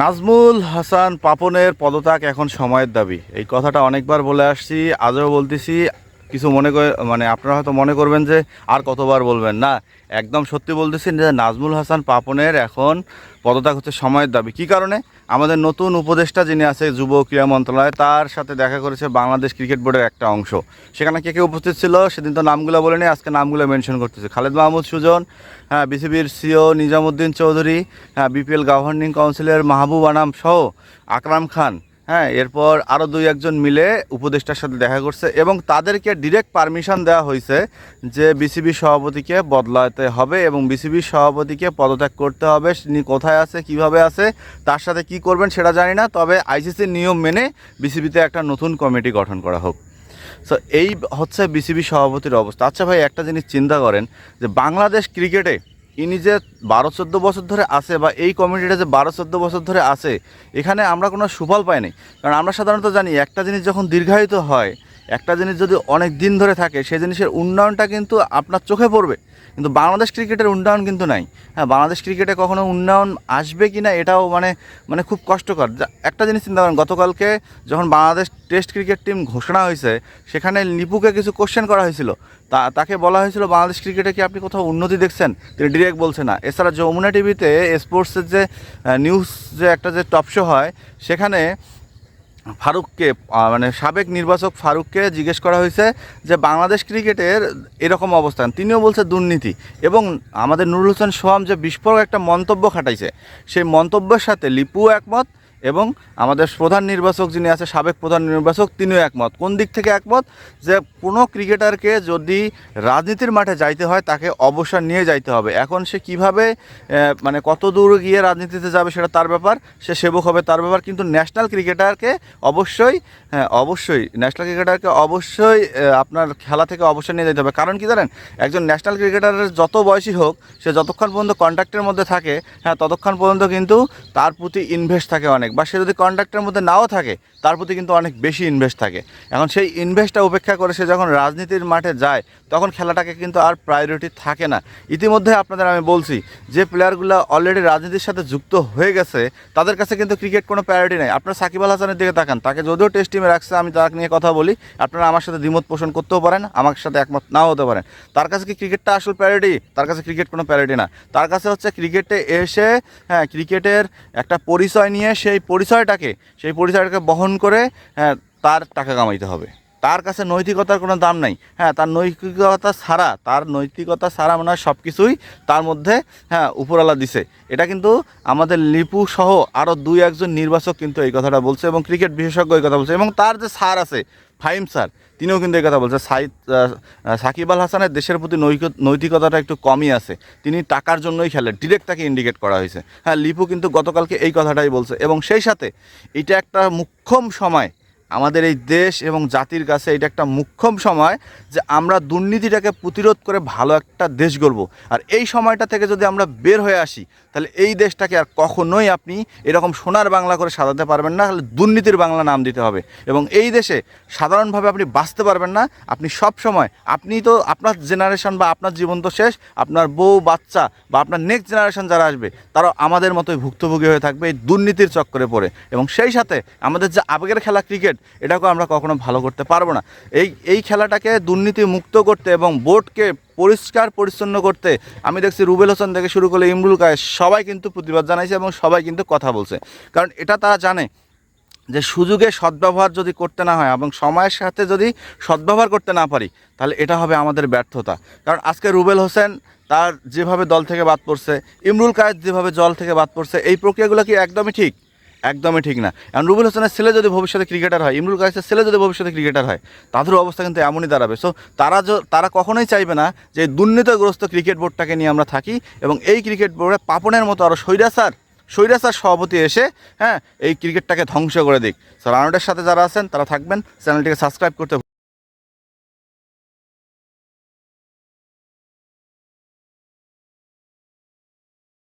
নাজমুল হাসান পাপনের পদত্যাগ এখন সময়ের দাবি। এই কথাটা অনেকবার বলে আসছি, আজও বলতেছি। কিছু মনে মানে আপনারা হয়তো মনে করবেন যে আর কতবার বলবেন? না, একদম সত্যি বলতেছি যে নাজমুল হাসান পাপনের এখন পদত্যাগ হচ্ছে সময়ের দাবি। কি কারণে? আমাদের নতুন উপদেষ্টা যিনি আছে যুব ক্রীড়া মন্ত্রণালয়, তার সাথে দেখা করেছে বাংলাদেশ ক্রিকেট বোর্ডের একটা অংশ। সেখানে কে কে উপস্থিত ছিল সেদিন তো নামগুলো বলেনি, আজকে নামগুলো মেনশন করতেছে। খালেদ মাহমুদ সুজন হ্যাঁ বিসিবির সিও নিজামুদ্দিন চৌধুরী হ্যাঁ বিপিএল গভর্নিং কাউন্সিলের মাহবুব আনাম সহ আকরাম খান। হ্যাঁ এরপর আরও দুই একজন মিলে উপদেষ্টার সাথে দেখা করছে এবং তাদেরকে ডিরেক্ট পারমিশন দেওয়া হয়েছে যে বিসিবি সভাপতিকে বদলাতে হবে এবং বিসিবি সভাপতিকে পদত্যাগ করতে হবে, তিনি কোথায় আছে, কীভাবে আছে, তার সাথে কি করবেন সেটা জানি না, তবে আইসিসির নিয়ম মেনে বিসিবিতে একটা নতুন কমিটি গঠন করা হোক। সো এই হচ্ছে বিসিবি সভাপতির অবস্থা। আচ্ছা ভাই, একটা জিনিস চিন্তা করেন যে বাংলাদেশ ক্রিকেটে ইনি যে বারো চোদ্দ বছর ধরে আছে বা এই কমিউনিটিটা যে বারো চোদ্দ বছর ধরে আছে, এখানে আমরা কোনো সুফল পাইনি কারণ আমরা সাধারণত জানি, একটা জিনিস যখন দীর্ঘায়িত হয়, একটা জিনিস যদি অনেক দিন ধরে থাকে, সেই জিনিসের উন্নয়নটা কিন্তু আপনার চোখে পড়বে। কিন্তু বাংলাদেশ ক্রিকেটের উন্নয়ন কিন্তু নাই। হ্যাঁ বাংলাদেশ ক্রিকেটে কখনো উন্নয়ন আসবে কি না এটাও মানে মানে খুব কষ্টকর। একটা জিনিস চিন্তা করেন, গতকালকে যখন বাংলাদেশ টেস্ট ক্রিকেট টিম ঘোষণা হয়েছে, সেখানে লিপুকে কিছু কোশ্চেন করা হয়েছিল। তা, তাকে বলা হয়েছিল, বাংলাদেশ ক্রিকেটে কি আপনি কোথাও উন্নতি দেখছেন? তিনি ডিরেক্ট বলছে না। এছাড়া যমুনা টিভিতে স্পোর্টসের যে নিউজ যে একটা যে টপ শো হয়, সেখানে ফারুককে মানে সাবেক নির্বাচক ফারুককে জিজ্ঞেস করা হয়েছে যে বাংলাদেশ ক্রিকেটের এরকম অবস্থান। তিনিও বলছে দুর্নীতি এবং আমাদের নুরুল হোসেন সোহাম যে বিস্ফোরক একটা মন্তব্য খাটাইছে, সেই মন্তব্যের সাথে লিপু একমত এবং আমাদের প্রধান নির্বাচক যিনি আছে, সাবেক প্রধান নির্বাচক, তিনিও একমত। কোন দিক থেকে একমত? যে কোনো ক্রিকেটারকে যদি রাজনীতির মাঠে যাইতে হয়, তাকে অবসর নিয়ে যাইতে হবে। এখন সে কীভাবে মানে কত দূর গিয়ে রাজনীতিতে যাবে সেটা তার ব্যাপার, সে সেবক হবে তার ব্যাপার, কিন্তু ন্যাশনাল ক্রিকেটারকে অবশ্যই হ্যাঁ অবশ্যই, ন্যাশনাল ক্রিকেটারকে অবশ্যই আপনার খেলা থেকে অবসর নিয়ে যেতে হবে। কারণ কি জানেন? একজন ন্যাশনাল ক্রিকেটারের যত বয়সী হোক, সে যতক্ষণ পর্যন্ত কন্ট্রাক্টের মধ্যে থাকে হ্যাঁ ততক্ষণ পর্যন্ত কিন্তু তার প্রতি ইনভেস্ট থাকে অনেক। বা সে যদি কন্ট্রাক্টের মধ্যে নাও থাকে, তার প্রতি কিন্তু অনেক বেশি ইনভেস্ট থাকে। এখন সেই ইনভেস্টটা উপেক্ষা করে সে যখন রাজনীতির মাঠে যায়, তখন খেলাটাকে কিন্তু আর প্রায়োরিটি থাকে না। ইতিমধ্যে আপনাদের আমি বলছি, যে প্লেয়ারগুলো অলরেডি রাজনীতির সাথে যুক্ত হয়ে গেছে, তাদের কাছে কিন্তু ক্রিকেট কোনো প্রায়োরিটি নেই। আপনার সাকিব আল হাসানের দিকে তাকান, তাকে যদিও টেস্ট টিমে রাখছে, আমি তাকে নিয়ে কথা বলি, আপনারা আমার সাথে দ্বিমত পোষণ করতেও পারেন, আমার সাথে একমত নাও হতে পারেন। তার কাছে কি ক্রিকেটটা আসল প্রায়োরিটি তার কাছে ক্রিকেট কোনো প্রায়োরিটি না। তার কাছে হচ্ছে ক্রিকেটে এসে হ্যাঁ ক্রিকেটের একটা পরিচয় নিয়ে সেই পরিচয়টাকে সেই পরিচয়টাকে বহন করে হ্যাঁ তার টাকা কামাইতে হবে। তার কাছে নৈতিকতার কোনো দাম নাই। হ্যাঁ তার নৈতিকতা ছাড়া, তার নৈতিকতা ছাড়া মনে হয় সব কিছুই তার মধ্যে হ্যাঁ উপরালা দিছে। এটা কিন্তু আমাদের লিপু সহ আরও দুই একজন নির্বাচক কিন্তু এই কথাটা বলছে এবং ক্রিকেট বিশেষজ্ঞ এই কথা বলছে এবং তার যে সার আছে ফাইম স্যার, তিনিও কিন্তু এই কথা বলছে। সাইদ সাকিব আল হাসানের দেশের প্রতি নৈতিকতাটা একটু কমই আছে। তিনি টাকার জন্যই খেলে ডিরেক্ট তাকে ইন্ডিকেট করা হয়েছে। হ্যাঁ লিপু কিন্তু গতকালকে এই কথাটাই বলছে এবং সেই সাথে এটা একটা মুখ্যম সময় আমাদের এই দেশ এবং জাতির কাছে এটা একটা মুখ্যম সময় যে আমরা দুর্নীতিটাকে প্রতিরোধ করে ভালো একটা দেশ গড়ব। আর এই সময়টা থেকে যদি আমরা বের হয়ে আসি, তাহলে এই দেশটাকে আর কখনোই আপনি এরকম সোনার বাংলা করে সাজাতে পারবেন না, তাহলে দুর্নীতির বাংলা নাম দিতে হবে। এবং এই দেশে সাধারণভাবে আপনি বাঁচতে পারবেন না, আপনি সব সময়, আপনি তো আপনার জেনারেশন বা আপনার জীবন তো শেষ, আপনার বউ, বাচ্চা বা আপনার নেক্সট জেনারেশন যারা আসবে তারা আমাদের মতোই ভুক্তভোগী হয়ে থাকবে এই দুর্নীতির চক্করে পড়ে। এবং সেই সাথে আমাদের যে আবেগের খেলা ক্রিকেট এটাকেও আমরা কখনো ভালো করতে পারব না। এই এই খেলাটাকে দুর্নীতি মুক্ত করতে এবং বোর্ডকে পরিষ্কার, পরিচ্ছন্ন করতে আমি দেখছি রুবেল হোসেন থেকে শুরু করে ইমরুল কায়েস সবাই কিন্তু প্রতিবাদ জানাইছে এবং সবাই কিন্তু কথা বলছে। কারণ এটা তারা জানে যে সুযোগে সদ্ব্যবহার যদি করতে না হয় এবং সময়ের সাথে যদি সদ্ব্যবহার করতে না পারি, তাহলে এটা হবে আমাদের ব্যর্থতা। কারণ আজকে রুবেল হোসেন তার যেভাবে দল থেকে বাদ পড়ছে, ইমরুল কায়েদ যেভাবে জল থেকে বাদ পড়ছে, এই প্রক্রিয়াগুলো কি একদমই ঠিক? একদমই ঠিক না। এখন রুবেল হোসেনের ছেলে যদি ভবিষ্যতে ক্রিকেটার হয়, ইমরুল কায়েসের ছেলে যদি ভবিষ্যতে ক্রিকেটার হয় তাদের অবস্থা কিন্তু এমনই দাঁড়াবে। সো তারা তারা কখনোই চাইবে না যে দুর্নীতিগ্রস্ত ক্রিকেট বোর্ডটাকে নিয়ে আমরা থাকি এবং এই ক্রিকেট বোর্ডে পাপনের মতো আরও স্বৈরাচার স্বৈরাচার সভাপতি এসে হ্যাঁ এই ক্রিকেটটাকে ধ্বংস করে দিক। স্যার রানাউটের সাথে যারা আছেন, তারা থাকবেন। চ্যানেলটিকে সাবস্ক্রাইব করতে